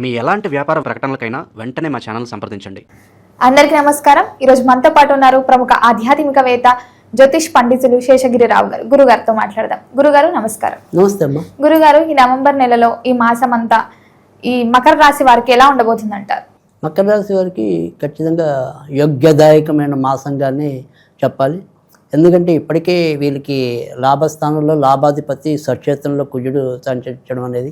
మీ ఎలాంటి వ్యాపార ప్రకటనలకైనా వెంటనే మా ఛానల్ సంప్రదించండి. అందరికీ నమస్కారం. ఈరోజు మనతో పాటు ఉన్నారు ప్రముఖ ఆధ్యాత్మికవేత్త జ్యోతిష్ పండితులు శేషగిరిరావు గారు. గురుగారితో మాట్లాడదాం. గురుగారు నమస్కారం. నమస్తే అమ్మా. గురుగారు ఈ నవంబర్ నెలలో ఈ మాసం అంతా ఈ మకర రాశి వారికి ఎలా ఉండబోతుంది అంటారు మకర రాశి వారికి ఖచ్చితంగా యోగ్యదాయకమైన మాసంగానే చెప్పాలి. ఎందుకంటే ఇప్పటికే వీళ్ళకి లాభస్థానంలో లాభాధిపతి సచేతనంలో కుజుడు సంచరించడం అనేది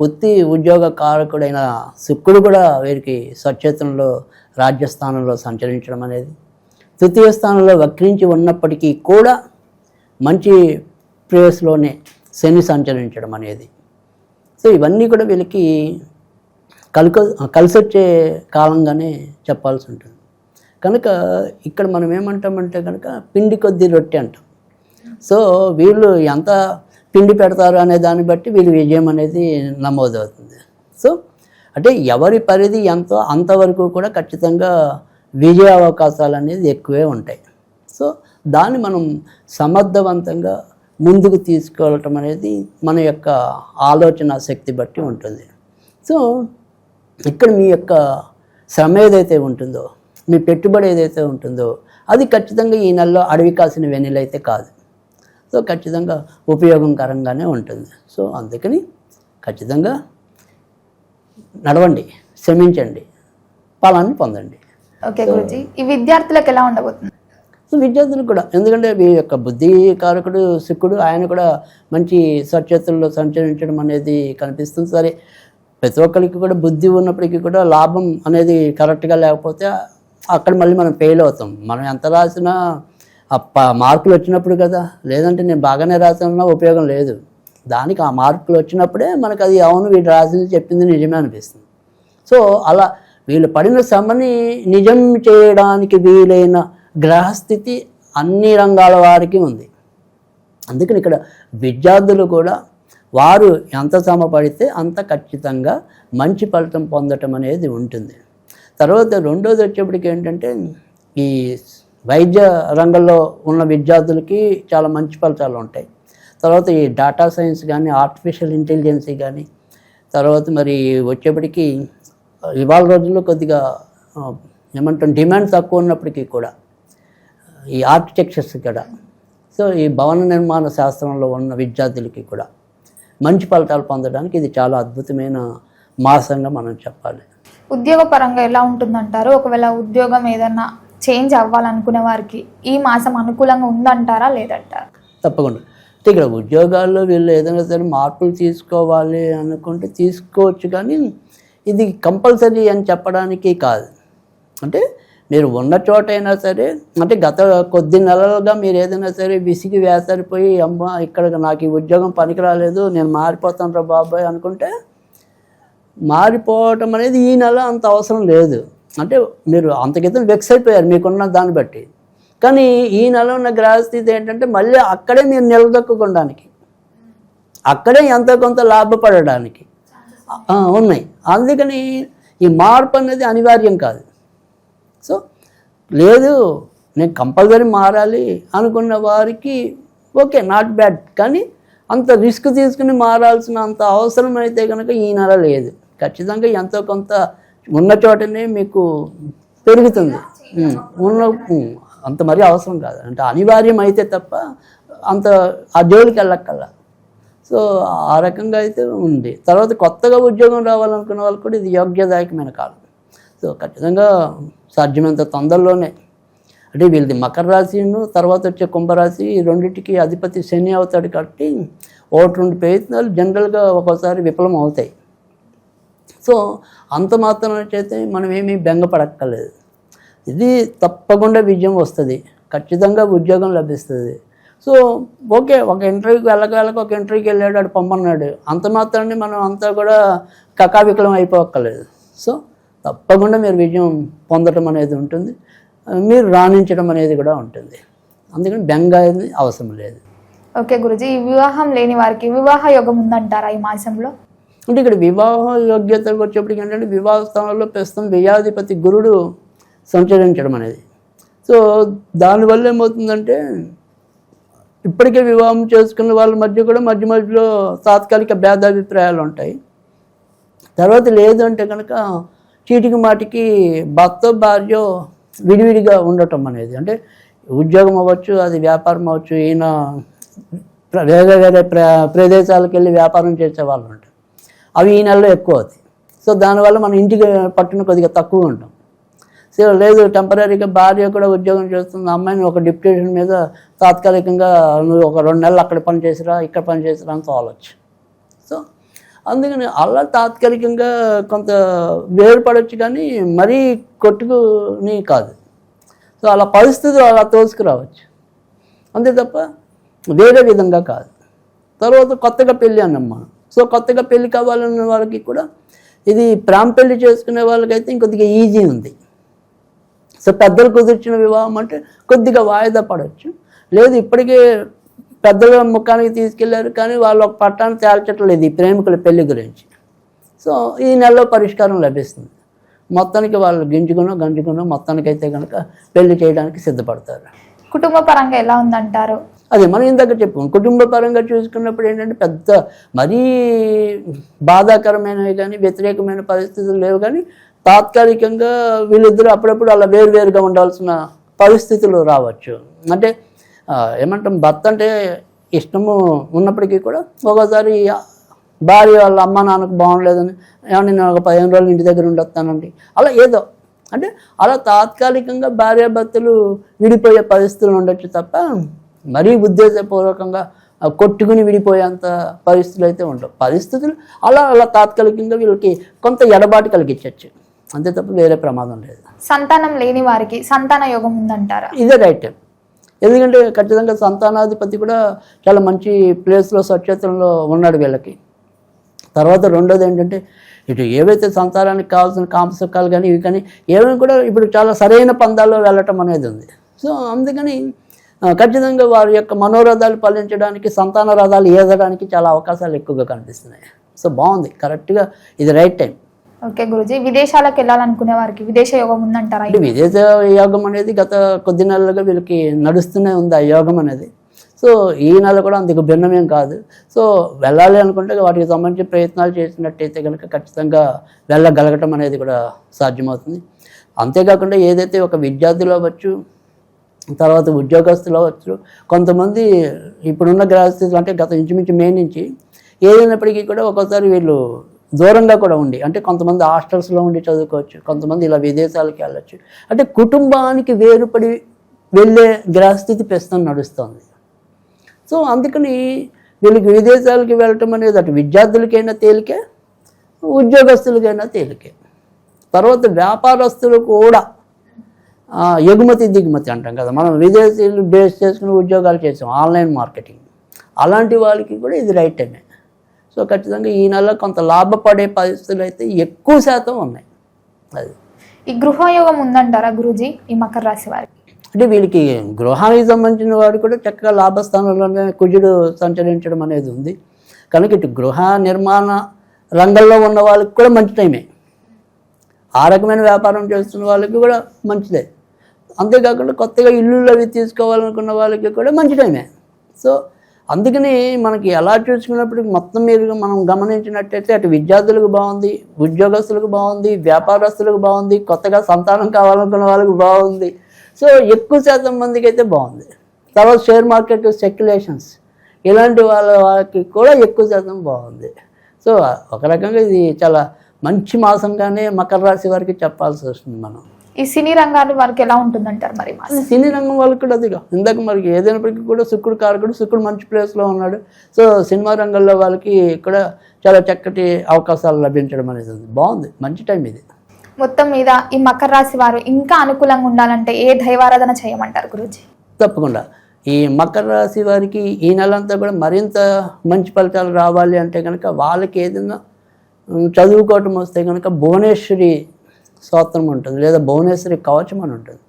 వృత్తి ఉద్యోగ కారకుడైన శుక్రుడు కూడా వీరికి సచేతనంలో రాజ్యస్థానంలో సంచరించడం అనేది. తృతీయ స్థానంలో వక్రించి ఉన్నప్పటికీ కూడా మంచి ప్లేస్లోనే శని సంచరించడం అనేది. సో ఇవన్నీ కూడా వీళ్ళకి కలుక కలిసి వచ్చే కాలంగానే చెప్పాల్సి ఉంటుంది. కనుక ఇక్కడ మనం ఏమంటామంటే కనుక పిండి కొద్ది రొట్టె అంటాం. సో వీళ్ళు ఎంత పిండి పెడతారు అనే దాన్ని బట్టి వీళ్ళు విజయం అనేది నమోదవుతుంది. సో అంటే ఎవరి పరిధి ఎంతో అంతవరకు కూడా ఖచ్చితంగా విజయ అవకాశాలు అనేది ఎక్కువే ఉంటాయి. సో దాన్ని మనం సమర్థవంతంగా ముందుకు తీసుకెళ్ళటం అనేది మన యొక్క ఆలోచన శక్తి బట్టి ఉంటుంది. సో ఇక్కడ మీ యొక్క శ్రమ ఏదైతే ఉంటుందో మీ పెట్టుబడి ఏదైతే ఉంటుందో అది ఖచ్చితంగా ఈ నెలలో అడవి కాసిన వెన్నెలైతే కాదు. సో ఖచ్చితంగా ఉపయోగకరంగానే ఉంటుంది. సో అందుకని ఖచ్చితంగా నడవండి శ్రమించండి ఫలాన్ని పొందండి. ఓకే గురుజీ ఈ విద్యార్థులకు ఎలా ఉండబోతుంది? సో విద్యార్థులు కూడా ఎందుకంటే మీ యొక్క బుద్ధి కారకుడు శుక్రుడు ఆయన కూడా మంచి సచేతుల్లో సంచరించడం అనేది కనిపిస్తుంది. సరే ప్రతి ఒక్కరికి కూడా బుద్ధి ఉన్నప్పటికీ కూడా లాభం అనేది కరెక్ట్గా లేకపోతే అక్కడ మళ్ళీ మనం ఫెయిల్ అవుతాం. మనం ఎంత రాసినా మార్కులు వచ్చినప్పుడు కదా. లేదంటే నేను బాగానే రాసానన్నా ఉపయోగం లేదు. దానికి ఆ మార్కులు వచ్చినప్పుడే మనకు అది అవును వీడు రాసింది చెప్పింది నిజమే అనిపిస్తుంది. సో అలా వీళ్ళు పడిన శ్రమని నిజం చేయడానికి వీలైన గ్రహస్థితి అన్ని రంగాల వారికి ఉంది. అందుకని ఇక్కడ విద్యార్థులు కూడా వారు ఎంత శ్రమ పడితే అంత ఖచ్చితంగా మంచి ఫలితం పొందటం అనేది ఉంటుంది. తర్వాత రెండోది వచ్చేప్పటికి ఏంటంటే ఈ వైద్య రంగంలో ఉన్న విద్యార్థులకి చాలా మంచి ఫలితాలు ఉంటాయి. తర్వాత ఈ డేటా సైన్స్ కానీ ఆర్టిఫిషియల్ ఇంటెలిజెన్సీ కానీ తర్వాత మరి వచ్చేప్పటికి ఇవాళ రోజుల్లో కొద్దిగా ఏమంటాం డిమాండ్ తక్కువ ఉన్నప్పటికీ కూడా ఈ ఆర్కిటెక్చర్స్ కూడా సో ఈ భవన నిర్మాణ శాస్త్రంలో ఉన్న విద్యార్థులకి కూడా మంచి ఫలితాలు పొందడానికి ఇది చాలా అద్భుతమైన మాసంగా మనం చెప్పాలి. ఉద్యోగ పరంగా ఎలా ఉంటుందంటారు? ఒకవేళ ఉద్యోగం ఏదన్నా చేంజ్ అవ్వాలనుకునే వారికి ఈ మాసం అనుకూలంగా ఉందంటారా లేదంటారా? తప్పకుండా. అంటే ఇక్కడ ఉద్యోగాల్లో వీళ్ళు ఏదైనా సరే మార్పులు తీసుకోవాలి అనుకుంటే తీసుకోవచ్చు కానీ ఇది కంపల్సరీ అని చెప్పడానికి కాదు. అంటే మీరు ఉన్న చోటైనా సరే అంటే గత కొద్ది నెలలుగా మీరు ఏదైనా సరే విసిగి వేసరిపోయి అమ్మ ఇక్కడ నాకు ఈ ఉద్యోగం పనికి రాలేదు నేను మారిపోతాను రా బాబాయ్ అనుకుంటే మారిపోవటం అనేది ఈ నెల అంత అవసరం లేదు. అంటే మీరు అంతకితం వెక్స్ అయిపోయారు మీకున్న దాన్ని బట్టి. కానీ ఈ నెల ఉన్న గ్రహస్థితి ఏంటంటే మళ్ళీ అక్కడే మీరు నిలదొక్కుకోవడానికి. అక్కడే ఎంతో కొంత లాభపడడానికి. ఉన్నాయి. అందుకని ఈ మార్పు అనేది అనివార్యం కాదు. సో లేదు నేను కంపల్సరీ మారాలి అనుకున్న వారికి ఓకే నాట్ బ్యాడ్ కానీ అంత రిస్క్ తీసుకుని మారాల్సిన అంత అవసరం అయితే కనుక ఈ నెల లేదు. ఖచ్చితంగా ఎంతో కొంత ఉన్న చోటనే మీకు పెరుగుతుంది. ఉన్న అంత మరీ అవసరం కాదు. అంటే అనివార్యం అయితే తప్ప అంత ఆ జోలికి వెళ్ళక్కల్లా సో ఆ రకంగా అయితే ఉంది. తర్వాత కొత్తగా ఉద్యోగం రావాలనుకున్న వాళ్ళు కూడా ఇది యోగ్యదాయకమైన కాలం. సో ఖచ్చితంగా సాధ్యమైనంత తొందరలోనే. అంటే వీళ్ళది మకర రాశిను తర్వాత వచ్చే కుంభరాశి ఈ రెండింటికి అధిపతి శని అవుతాడు కాబట్టి ఒకటి రెండు ప్రయత్నాలు జనరల్గా ఒక్కోసారి విఫలం అవుతాయి సో అంత మాత్రం మనం ఏమీ బెంగపడక్కర్లేదు. ఇది తప్పకుండా విజయం వస్తుంది. ఖచ్చితంగా ఉద్యోగం లభిస్తుంది. సో ఓకే ఒక ఇంటర్వ్యూకి వెళ్ళక వెళ్ళక ఒక ఇంటర్వ్యూకి వెళ్ళాడు వాడు పంపన్నాడు. అంత మాత్రాన్ని మనం అంతా కూడా కకావికలం అయిపోక్కర్లేదు. సో తప్పకుండా మీరు విజయం పొందడం అనేది ఉంటుంది. మీరు రాణించడం అనేది కూడా ఉంటుంది. అందుకని బెంగ అనేది అవసరం లేదు. ఓకే గురుజీ. ఈ వివాహం లేని వారికి వివాహ యోగం ఉందంటారా ఈ మాసంలో? అంటే ఇక్కడ వివాహ యోగ్యతకు వచ్చేప్పటికి ఏంటంటే వివాహ స్థానంలో ప్రస్తుతం వ్యయాధిపతి గురుడు సంచరించడం అనేది. సో దానివల్ల ఏమవుతుందంటే ఇప్పటికే వివాహం చేసుకున్న వాళ్ళ మధ్య కూడా మధ్య మధ్యలో తాత్కాలిక భేదాభిప్రాయాలు ఉంటాయి. తర్వాత లేదంటే కనుక చీటికి మాటికి భర్త భార్య విడివిడిగా ఉండటం అనేది. అంటే ఉద్యోగం అవ్వచ్చు అది వ్యాపారం అవ్వచ్చు ఈయన వేరే వేరే ప్ర ప్రదేశాలకు వెళ్ళి వ్యాపారం చేసే వాళ్ళు ఉంటారు. అవి ఈ నెలలో ఎక్కువ అవుతాయి. సో దానివల్ల మనం ఇంటికి పట్టున కొద్దిగా తక్కువ ఉంటాం. సో లేదు టెంపరీగా భార్య కూడా ఉద్యోగం చేస్తున్న అమ్మాయిని ఒక డిప్యూటేషన్ మీద తాత్కాలికంగా నువ్వు ఒక రెండు నెలలు అక్కడ పని చేసిరా ఇక్కడ పని చేసిరా అని తోలొచ్చు సో అందుకని అలా తాత్కాలికంగా కొంత వేరుపడవచ్చు కానీ మరీ కొట్టుకుని కాదు. సో అలా పరిస్థితులు అలా తోసుకురావచ్చు. అంతే తప్ప వేరే విధంగా కాదు. తర్వాత కొత్తగా పెళ్ళి అన్నాం మనం సో కొత్తగా పెళ్ళి కావాలన్న వాళ్ళకి కూడా ఇది ప్రేమ పెళ్ళి చేసుకునే వాళ్ళకైతే ఇంకొద్దిగా ఈజీ ఉంది. సో పెద్దలు కుదిర్చిన వివాహం అంటే కొద్దిగా వాయిదా పడవచ్చు లేదు ఇప్పటికే పెద్దల ముఖానికి తీసుకెళ్ళారు కానీ వాళ్ళు ఒక పట్టాన్ని తేల్చట్లేదు ఈ ప్రేమికుల పెళ్ళి గురించి. సో ఈ నెలలో పరిష్కారం లభిస్తుంది. మొత్తానికి వాళ్ళు గింజుకునో గంజుకునో మొత్తానికైతే కనుక పెళ్ళి చేయడానికి సిద్ధపడతారు. కుటుంబ పరంగా ఎలా ఉందంటారు? అదే మనం ఇందాక చెప్పాం కుటుంబ పరంగా చూసుకున్నప్పుడు ఏంటంటే పెద్ద మరీ బాధాకరమైనవి కానీ వ్యతిరేకమైన పరిస్థితులు లేవు కానీ తాత్కాలికంగా వీళ్ళిద్దరూ అప్పుడప్పుడు అలా వేరువేరుగా ఉండాల్సిన పరిస్థితులు రావచ్చు. అంటే ఏమంటాం భర్త అంటే ఇష్టము ఉన్నప్పటికీ కూడా ఒకసారి భార్య వాళ్ళ అమ్మ నాన్నకు బాగుండలేదని ఏమన్నా నేను ఒక పదిహేను రోజులు ఇంటి దగ్గర ఉండొస్తానండి. అలా ఏదో అంటే అలా తాత్కాలికంగా భార్యాభర్తలు విడిపోయే పరిస్థితులు ఉండొచ్చు తప్ప మరీ ఉద్దేశపూర్వకంగా కొట్టుకుని విడిపోయేంత పరిస్థితులు అయితే ఉండవు. పరిస్థితులు అలా అలా తాత్కాలికంగా వీళ్ళకి కొంత ఎడబాటు కలిగించవచ్చు అంతే తప్ప వేరే ప్రమాదం లేదు. సంతానం లేని వారికి సంతాన యోగం ఉందంటారా? ఇదే రైట్. ఎందుకంటే ఖచ్చితంగా సంతానాధిపతి కూడా చాలా మంచి ప్లేస్లో స్వచ్ఛతలో ఉన్నాడు వీళ్ళకి. తర్వాత రెండోది ఏంటంటే ఇటు ఏవైతే సంతానానికి కావాల్సిన కామసుఖాలు కానీ ఇవి కానీ ఏమైనా కూడా ఇప్పుడు చాలా సరైన పందాల్లో వెళ్ళటం అనేది ఉంది. సో అందుకని ఖచ్చితంగా వారి యొక్క మనోరథాలు ఫలించడానికి సంతాన రథాలు ఏదడానికి చాలా అవకాశాలు ఎక్కువగా కనిపిస్తున్నాయి. సో బాగుంది. కరెక్ట్గా ఇది రైట్ టైం. ఓకే గురుజీ. విదేశాలకు వెళ్ళాలనుకునే వారికి విదేశ యోగం ఉందంటారా విదేశ యోగం అనేది గత కొద్ది నెలలుగా వీళ్ళకి నడుస్తూనే ఉంది ఆ యోగం అనేది. సో ఈ నెల కూడా అందుకు భిన్నమేం కాదు. సో వెళ్ళాలి అనుకుంటే వాటికి సంబంధించి ప్రయత్నాలు చేసినట్టయితే కనుక ఖచ్చితంగా వెళ్ళగలగటం అనేది కూడా సాధ్యమవుతుంది. అంతేకాకుండా ఏదైతే ఒక విద్యార్థులు అవ్వచ్చు తర్వాత ఉద్యోగస్తులు అవ్వచ్చు. కొంతమంది ఇప్పుడున్న గ్రహస్థితులు అంటే గత ఇంచుమించు మే నుంచి ఏదైనప్పటికీ కూడా ఒక్కోసారి వీళ్ళు దూరంగా కూడా ఉండి అంటే కొంతమంది హాస్టల్స్లో ఉండి చదువుకోవచ్చు కొంతమంది ఇలా విదేశాలకు వెళ్ళచ్చు. అంటే కుటుంబానికి వేరుపడి వెళ్ళే గ్రహస్థితి ప్రస్తుతం నడుస్తుంది. సో అందుకని వీళ్ళకి విదేశాలకి వెళ్ళటం అనేది అటు విద్యార్థులకైనా తేలికే ఉద్యోగస్తులకైనా తేలికే. తర్వాత వ్యాపారస్తులు కూడా ఎగుమతి దిగుమతి అంటాం కదా. మనం విదేశీయులు బేస్ చేసుకుని ఉద్యోగాలు చేసాం ఆన్లైన్ మార్కెటింగ్ అలాంటి వాళ్ళకి కూడా ఇది రైట్ టైమే సో ఖచ్చితంగా ఈ నెల కొంత లాభపడే పరిస్థితులు అయితే ఎక్కువ శాతం ఉన్నాయి. అది. ఈ గృహయోగం ఉందంటారా గురుజీ ఈ మకర రాశి వారికి? అంటే వీళ్ళకి గృహానికి సంబంధించిన వాడు కూడా చక్కగా లాభస్థానంలోనే కుజుడు సంచరించడం అనేది ఉంది. కనుక ఇటు గృహ నిర్మాణ రంగంలో ఉన్న వాళ్ళకి కూడా మంచి టైమే ఆ రకమైన వ్యాపారం చేస్తున్న వాళ్ళకి కూడా మంచిదే. అంతేకాకుండా కొత్తగా ఇల్లులు అవి తీసుకోవాలనుకున్న వాళ్ళకి కూడా మంచి టైమే. సో అందుకని మనకి ఎలా చూసుకున్నప్పుడు మొత్తం మీద మనం గమనించినట్టయితే అటు విద్యార్థులకు బాగుంది ఉద్యోగస్తులకు బాగుంది వ్యాపారస్తులకు బాగుంది కొత్తగా సంతానం కావాలనుకున్న వాళ్ళకి బాగుంది. సో ఎక్కువ శాతం మందికి అయితే బాగుంది. తర్వాత షేర్ మార్కెట్ సెక్యులేషన్స్ ఇలాంటి వాళ్ళ వాళ్ళకి కూడా ఎక్కువ శాతం బాగుంది. సో ఒక రకంగా ఇది చాలా మంచి మాసంగానే మకర రాశి వారికి చెప్పాల్సి వస్తుంది మనం. ఈ సినీ రంగాల వారికి ఎలా ఉంటుందంటారు మరి సినీ రంగం వాళ్ళకి కూడా అదిగా. ఇందాక మనకి ఏదైనప్పటికీ కూడా శుక్రుడు కారకుడు శుక్రుడు మంచి ప్లేస్లో ఉన్నాడు. సో సినిమా రంగంలో వాళ్ళకి కూడా చాలా చక్కటి అవకాశాలు లభించడం అనేది బాగుంది. మంచి టైం ఇది. మొత్తం మీద ఈ మకర రాశి వారు ఇంకా అనుకూలంగా ఉండాలంటే ఏ దైవారాధన చేయమంటారు గురుజీ? తప్పకుండా. ఈ మకర రాశి వారికి ఈ నెలంతా కూడా మరింత మంచి ఫలితాలు రావాలి అంటే కనుక వాళ్ళకి ఏదైనా చదువుకోవటం వస్తే కనుక భువనేశ్వరి స్తోత్రం ఉంటుంది లేదా భువనేశ్వరి కవచం అని ఉంటుంది.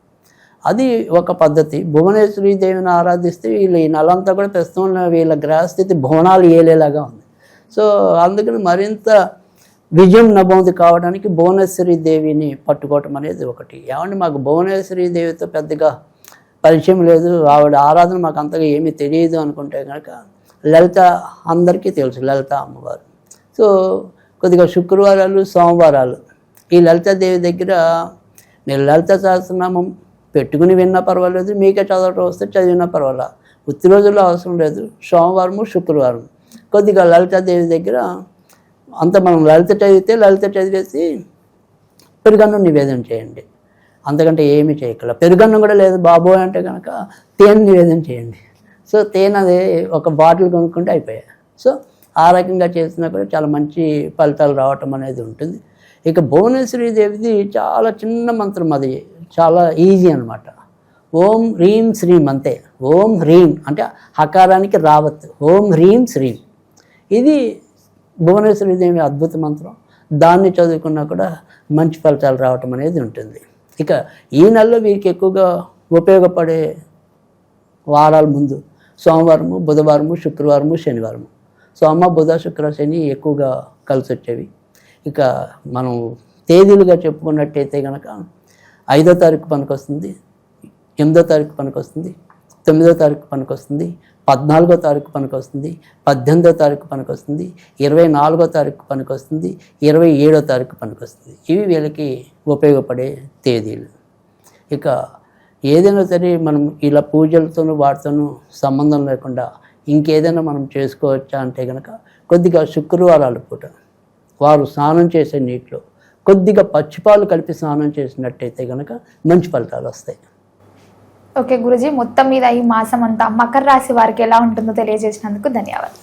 అది ఒక పద్ధతి. భువనేశ్వరి దేవిని ఆరాధిస్తే వీళ్ళు ఈ నెలంతా కూడా ప్రస్తుతం వీళ్ళ గ్రహస్థితి భువనాలు ఏలేలాగా ఉంది. సో అందుకని మరింత విజయం నమోదు కావడానికి భువనేశ్వరి దేవిని పట్టుకోవటం అనేది ఒకటి. ఏమంటే మాకు భువనేశ్వరి దేవితో పెద్దగా పరిచయం లేదు. ఆవిడ ఆరాధన మాకు అంతగా ఏమీ తెలియదు అనుకుంటే కనుక లలిత అందరికీ తెలుసు లలిత అమ్మవారు. సో కొద్దిగా శుక్రవారాలు సోమవారాలు ఈ లలితాదేవి దగ్గర మీరు లలిత సహస్రనామం పెట్టుకుని విన్నా పర్వాలేదు మీకే చదవటం వస్తే చదివినా పర్వాలేదు ఉత్తి రోజుల్లో అవసరం లేదు. సోమవారము శుక్రవారం. కొద్దిగా లలితాదేవి దగ్గర అంత మనం లలిత చదివితే లలిత చదివేసి పెరుగన్నం నివేదన చేయండి. అంతకంటే ఏమీ చేయగల పెరుగన్నం కూడా లేదు బాబోయ్ అంటే కనుక తేనె నివేదన చేయండి. సో తేనె అది ఒక బాటిల్ కొనుక్కుంటే అయిపోయాయి. సో ఆ రకంగా చేసినా కూడా చాలా మంచి ఫలితాలు రావటం అనేది ఉంటుంది. ఇక భువనేశ్వరి దేవిది చాలా చిన్న మంత్రం అది. చాలా ఈజీ అనమాట ఓం హ్రీం శ్రీం అంతే. ఓం హ్రీం అంటే హకారానికి రావత్ ఓం హ్రీం శ్రీం. ఇది భువనేశ్వరి దేవి అద్భుత మంత్రం. దాన్ని చదువుకున్నా కూడా మంచి ఫలితాలు రావటం అనేది ఉంటుంది. ఇక ఈ నెలలో వీరికి ఎక్కువగా ఉపయోగపడే వారాల ముందు సోమవారము బుధవారము శుక్రవారము శనివారము. సోమ బుధ శుక్ర శని ఎక్కువగా కలిసి వచ్చేవి ఇక మనం తేదీలుగా చెప్పుకున్నట్టయితే కనుక ఐదో తారీఖు పనికొస్తుంది ఎనిమిదో తారీఖు పనికొస్తుంది తొమ్మిదో తారీఖు పనికొస్తుంది పద్నాలుగో తారీఖు పనికొస్తుంది పద్దెనిమిదో తారీఖు పనికొస్తుంది ఇరవై నాలుగో తారీఖు పనికొస్తుంది ఇరవై ఏడో తారీఖు పనికొస్తుంది. ఇవి వీళ్ళకి ఉపయోగపడే తేదీలు. ఇక ఏదైనా సరే మనం ఇలా పూజలతోనూ వాటితోనూ సంబంధం లేకుండా ఇంకేదైనా మనం చేసుకోవచ్చా అంటే కనుక కొద్దిగా శుక్రవారాలు పూట వారు స్నానం చేసే నీటిలో కొద్దిగా పచ్చిపాలు కలిపి స్నానం చేసినట్టయితే కనుక మంచి ఫలితాలు వస్తాయి. ఓకే గురుజీ మొత్తం మీద ఈ మాసం అంతా మకర రాశి వారికి ఎలా ఉంటుందో తెలియజేసినందుకు ధన్యవాదాలు.